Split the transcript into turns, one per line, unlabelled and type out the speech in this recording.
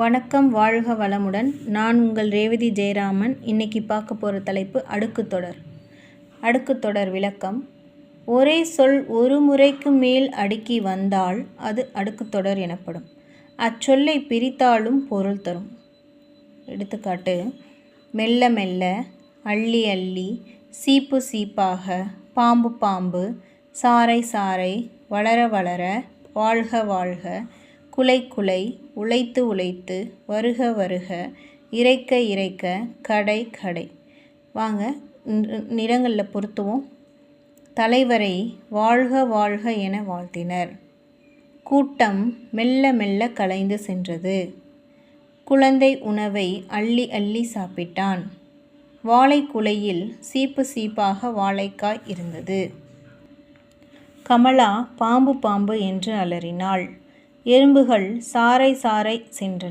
வணக்கம் வாழ்க வளமுடன். நான் உங்கள் ரேவதி ஜெயராமன். இன்னைக்கு பார்க்க போகிற தலைப்பு அடுக்குத்தொடர் அடுக்குத்தொடர் விளக்கம். ஒரே சொல் ஒரு முறைக்கு மேல் அடுக்கி வந்தால் அது அடுக்குத்தொடர் எனப்படும். அச்சொல்லை பிரித்தாலும் பொருள் தரும். எடுத்துக்காட்டு மெல்ல மெல்ல அள்ளி அள்ளி சீப்பு சீப்பாக பாம்பு பாம்பு சாறை சாறை வளர வளர வாழ்க வாழ்க குலை குலை உழைத்து உழைத்து வருக வருக இறைக்க இறைக்க கடை கடை. வாங்க நிறங்களில் பொருத்துவோம். தலைவரை வாழ்க வாழ்க என வாழ்த்தினர். கூட்டம் மெல்ல மெல்ல கலைந்து சென்றது. குழந்தை உணவை அள்ளி அள்ளி சாப்பிட்டான். வாழைக்குலையில் சீப்பு சீப்பாக வாழைக்காய் இருந்தது. கமலா பாம்பு பாம்பு என்று அலறினாள். எறும்புகள் சாறை சாறை சென்றன.